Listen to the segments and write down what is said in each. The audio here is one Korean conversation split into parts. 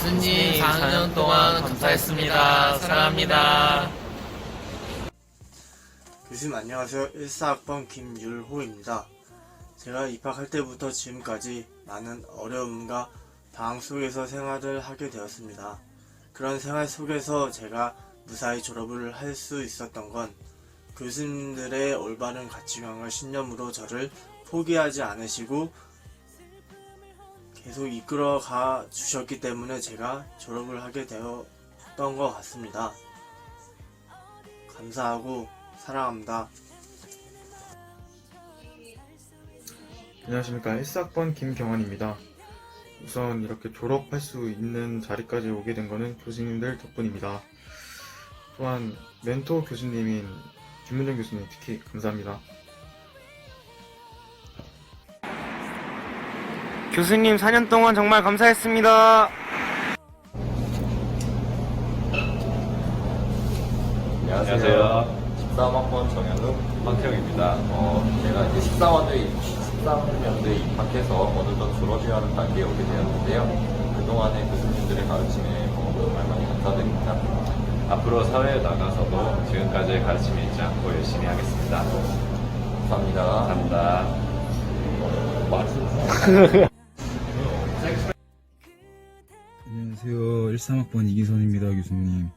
교수님 4년 동안 감사했습니다. 사랑합니다. 교수님 안녕하세요. 14학번 김율호입니다. 제가 입학할 때부터 지금까지 많은 어려움과 방황 속에서 생활을 하게 되었습니다. 그런 생활 속에서 제가 무사히 졸업을 할 수 있었던 건 교수님들의 올바른 가치관과 신념으로 저를 포기하지 않으시고 계속 이끌어 가 주셨기 때문에 제가 졸업을 하게 되었던 것 같습니다. 감사하고 사랑합니다. 안녕하십니까 1사학번 김경환입니다. 우선 이렇게 졸업할 수 있는 자리까지 오게 된 거는 교수님들 덕분입니다. 또한 멘토 교수님인 김문정 교수님 특히 감사합니다. 교수님 4년 동안 정말 감사했습니다. 안녕하세요. 13학번 정현욱 황태영입니다. 어, 제가 이제 14년도에, 13년도에 입학해서 어느덧 졸업이라는 단계에 오게 되었는데요. 그동안의 교수님들의 가르침에 어, 정말 많이 감사드립니다. 앞으로 사회에 나가서도 지금까지의 가르침을 잊지 않고 열심히 하겠습니다. 감사합니다. 감사합니다. 안녕하세요. 13학번 이기선입니다, 교수님.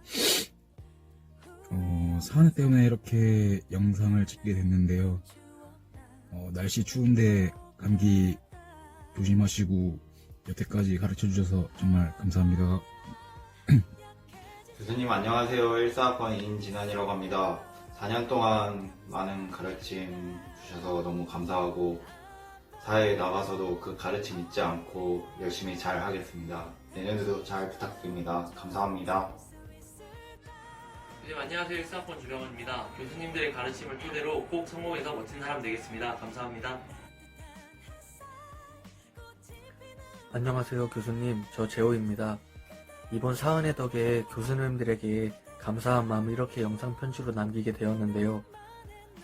어, 사안회 때문에 이렇게 영상을 찍게 됐는데요. 어, 날씨 추운데 감기 조심하시고 여태까지 가르쳐 주셔서 정말 감사합니다. 교수님 안녕하세요. 1사학번 임진환이라고 합니다. 4년 동안 많은 가르침 주셔서 너무 감사하고 사회에 나가서도 그 가르침 잊지 않고 열심히 잘 하겠습니다. 내년에도 잘 부탁드립니다. 감사합니다. 교수님 안녕하세요. 1사학번 주병원입니다. 교수님들의 가르침을 토대로 꼭 성공해서 멋진 사람 되겠습니다. 감사합니다. 안녕하세요 교수님 저 재호입니다. 이번 사은의 덕에 교수님들에게 감사한 마음을 이렇게 영상 편지로 남기게 되었는데요.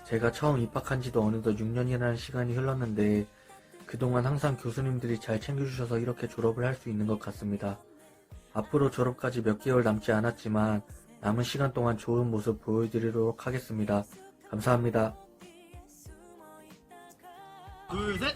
제가 처음 입학한 지도 어느덧 6년이라는 시간이 흘렀는데 그동안 항상 교수님들이 잘 챙겨주셔서 이렇게 졸업을 할 수 있는 것 같습니다. 앞으로 졸업까지 몇 개월 남지 않았지만 남은 시간 동안 좋은 모습 보여드리도록 하겠습니다. 감사합니다. 둘, 셋!